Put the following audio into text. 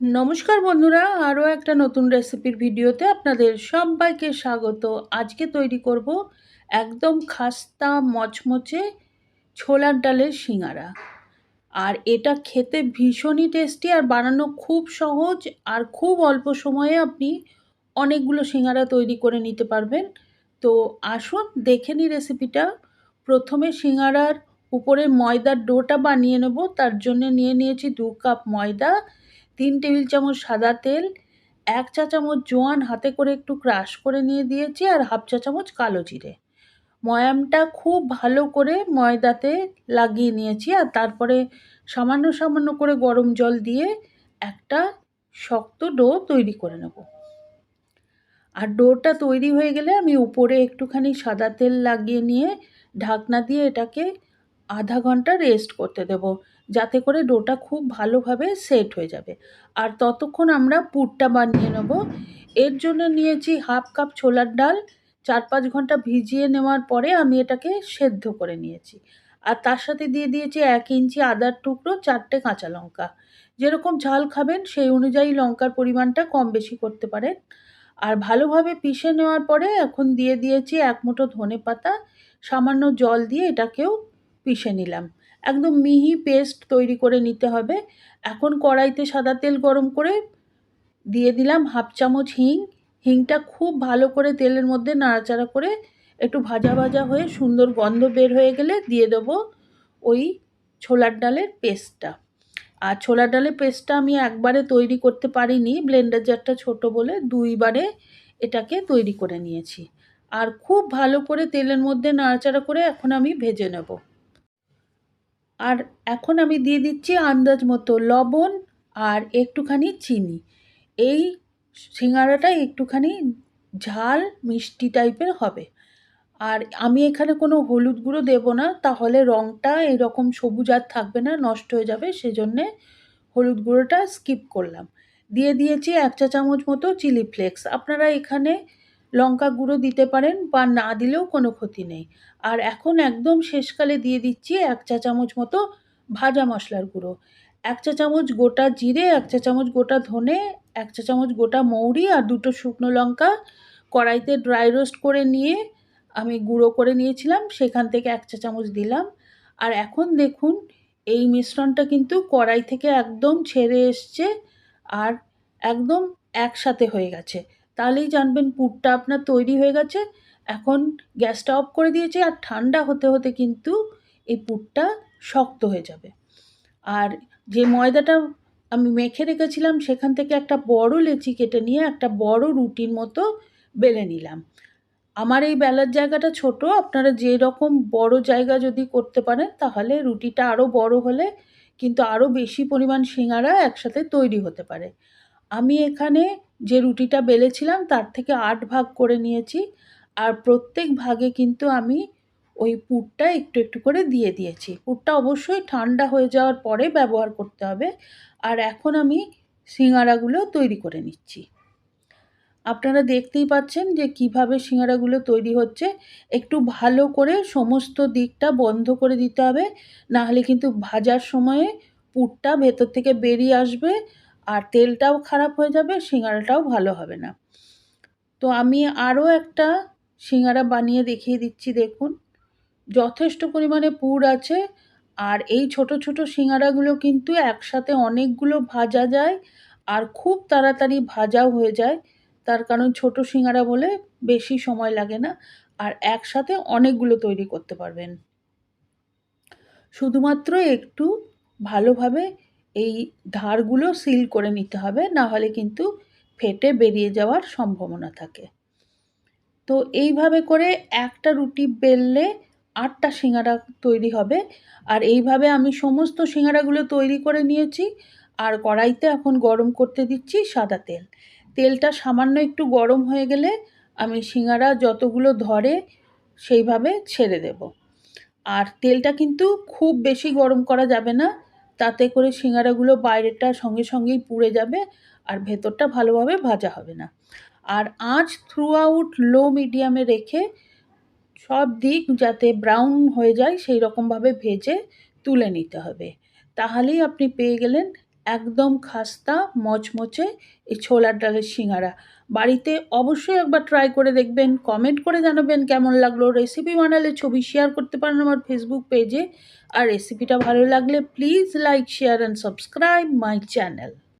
নমস্কার বন্ধুরা, আরও একটা নতুন রেসিপির ভিডিওতে আপনাদের সবাইকে স্বাগত। আজকে তৈরি করব একদম খাস্তা মচমচে ছোলার ডালের সিঙ্গারা। আর এটা খেতে ভীষণই টেস্টি আর বানানো খুব সহজ আর খুব অল্প সময়ে আপনি অনেকগুলো সিঙ্গারা তৈরি করে নিতে পারবেন। তো আসুন, দেখে নিই রেসিপিটা। প্রথমে সিঙ্গারার উপরে ময়দার ডোটা বানিয়ে নেব। তার জন্য নিয়ে নিয়েছি দু কাপ ময়দা। তিন টেবিল চামচ সাদা তেল, এক চা চামচ জোয়ান হাতে করে একটু ক্রাশ করে নিয়ে দিয়েছি আর হাফ চা চামচ কালো জিরে। ময়ামটা খুব ভালো করে ময়দাতে লাগিয়ে নিয়েছি আর তারপরে সামান্য সামান্য করে গরম জল দিয়ে একটা শক্ত ডো তৈরি করে নেব। আর ডোটা তৈরি হয়ে গেলে আমি উপরে একটুখানি সাদা তেল লাগিয়ে নিয়ে ঢাকনা দিয়ে এটাকে আধা ঘণ্টা রেস্ট করতে দেব। যাতে করে ডোটা খুব ভালোভাবে সেট হয়ে যাবে। আর ততক্ষণ আমরা পুরটা বানিয়ে নেব। এর জন্য নিয়েছি হাফ কাপ ছোলার ডাল। চার পাঁচ ঘণ্টা ভিজিয়ে নেওয়ার পরে আমি এটাকে সেদ্ধ করে নিয়েছি। আর তার সাথে দিয়ে দিয়েছি এক ইঞ্চি আদার টুকরো, চারটে কাঁচা লঙ্কা। যেরকম ঝাল খাবেন, সেই অনুযায়ী লঙ্কার পরিমাণটা কম বেশি করতে পারেন। আর ভালোভাবে পিষে নেওয়ার পরে এখন দিয়ে দিয়েছি এক মুঠো ধনে পাতা সামান্য জল দিয়ে এটাকেও পিষে নিলাম। একদম মিহি পেস্ট তৈরি করে নিতে হবে। এখন কড়াইতে সাদা তেল গরম করে দিয়ে দিলাম হাফ চামচ হিং। হিংটা খুব ভালো করে তেলের মধ্যে নাড়াচাড়া করে একটু ভাজা ভাজা হয়ে সুন্দর গন্ধ বের হয়ে গেলে দিয়ে দেবো ওই ছোলার ডালের পেস্টটা। আর ছোলার ডালের পেস্টটা আমি একবারে তৈরি করতে পারিনি, ব্লেন্ডার জারটা ছোট বলে দুইবারে এটাকে তৈরি করে নিয়েছি। আর খুব ভালো করে তেলের মধ্যে নাড়াচাড়া করে এখন আমি ভেজে নেব। আর এখন আমি দিয়ে দিচ্ছি আন্দাজ মতো লবণ আর একটুখানি চিনি। এই সিঙ্গারাটা একটুখানি ঝাল, মিষ্টি টাইপের হবে। আর আমি এখানে কোনো হলুদ গুঁড়ো দেবো না, তাহলে রঙটা এরকম সবুজ আর থাকবে না, নষ্ট হয়ে যাবে, সেজন্যে হলুদ গুঁড়োটা স্কিপ করলাম। দিয়ে দিয়েছি এক চা চামচ মতো চিলি ফ্লেক্স। আপনারা এখানে লঙ্কা গুঁড়ো দিতে পারেন বা না দিলেও কোনো ক্ষতি নেই। আর এখন একদম শেষকালে দিয়ে দিচ্ছি এক চা চামচ মতো ভাজা মশলার গুঁড়ো। এক চা চামচ গোটা জিরে, এক চা চামচ গোটা ধনে, এক চা চামচ গোটা মৌরি আর দুটো শুকনো লঙ্কা কড়াইতে ড্রাই রোস্ট করে নিয়ে আমি গুঁড়ো করে নিয়েছিলাম, সেখান থেকে এক চা চামচ দিলাম। আর এখন দেখুন, এই মিশ্রণটা কিন্তু কড়াই থেকে একদম ছেড়ে এসছে আর একদম একসাথে হয়ে গেছে। তাহলেই জানবেন পুরটা আপনার তৈরি হয়ে গেছে। এখন গ্যাসটা অফ করে দিয়েছি আর ঠান্ডা হতে হতে কিন্তু এই পুরটা শক্ত হয়ে যাবে। আর যে ময়দাটা আমি মেখে রেখেছিলাম সেখান থেকে একটা বড় লেচি কেটে নিয়ে একটা বড় রুটির মতো বেলে নিলাম। আমার এই বেলার জায়গাটা ছোট, আপনারা যে রকম বড় জায়গা যদি করতে পারেন তাহলে রুটিটা আরও বড় হলে কিন্তু আরও বেশি পরিমাণ সিঙ্গারা একসাথে তৈরি হতে পারে। আমি এখানে যে রুটিটা বেলেছিলাম তার থেকে আট ভাগ করে নিয়েছি আর প্রত্যেক ভাগে কিন্তু আমি ওই পুরটা একটু একটু করে দিয়ে দিয়েছি। পুরটা অবশ্যই ঠান্ডা হয়ে যাওয়ার পরে ব্যবহার করতে হবে আর এখন আমি সিঙ্গারাগুলো তৈরি করে নিচ্ছি। আপনারা দেখতেই পাচ্ছেন যে কীভাবে সিঙ্গারাগুলো তৈরি হচ্ছে। একটু ভালো করে সমস্ত দিকটা বন্ধ করে দিতে হবে, নাহলে কিন্তু ভাজার সময়ে পুরটা ভেতর থেকে বেরিয়ে আসবে আর তেলটাও খারাপ হয়ে যাবে, সিঙ্গারাটাও ভালো হবে না। তো আমি আরও একটা সিঙ্গারা বানিয়ে দেখিয়ে দিচ্ছি, দেখুন। যথেষ্ট পরিমাণে পুর আছে আর এই ছোট ছোট সিঙ্গারাগুলো কিন্তু একসাথে অনেকগুলো ভাজা যায় আর খুব তাড়াতাড়ি ভাজাও হয়ে যায়। তার কারণ ছোট সিঙ্গারা বলে বেশি সময় লাগে না আর একসাথে অনেকগুলো তৈরি করতে পারবেন। শুধুমাত্র একটু ভালোভাবে এই ধারগুলো সিল করে নিতে হবে না হলে কিন্তু ফেটে বেরিয়ে যাওয়ার সম্ভাবনা থাকে। তো এইভাবে করে একটা রুটি বেললে আটটা সিঙ্গারা তৈরি হবে। আর এইভাবে আমি সমস্ত সিঙ্গারাগুলো তৈরি করে নিয়েছি। আর কড়াইতে এখন গরম করতে দিচ্ছি সাদা তেল। তেলটা সামান্য একটু গরম হয়ে গেলে আমি সিঙ্গারা যতগুলো ধরে সেইভাবে ছেড়ে দেব। আর তেলটা কিন্তু খুব বেশি গরম করা যাবে না। তাতে করে সিঙ্গারাগুলো বাইরেটা সঙ্গে সঙ্গেই পুড়ে যাবে আর ভেতরটা ভালোভাবে ভাজা হবে না। আর আঁচ থ্রু আউট লো মিডিয়ামে রেখে সব দিক যাতে ব্রাউন হয়ে যায় সেই রকমভাবে ভেজে তুলে নিতে হবে। তাহলেই আপনি পেয়ে গেলেন একদম খাস্তা মচমচে এই ছোলার ডালের সিঙ্গারা। বাড়িতে অবশ্যই একবার ট্রাই করে দেখবেন কমেন্ট করে জানাবেন কেমন লাগল। রেসিপি বানালে ছবি শেয়ার করতে পারেন আমার ফেসবুক পেজে আর রেসিপিটা ভালো লাগলে please like share and subscribe my channel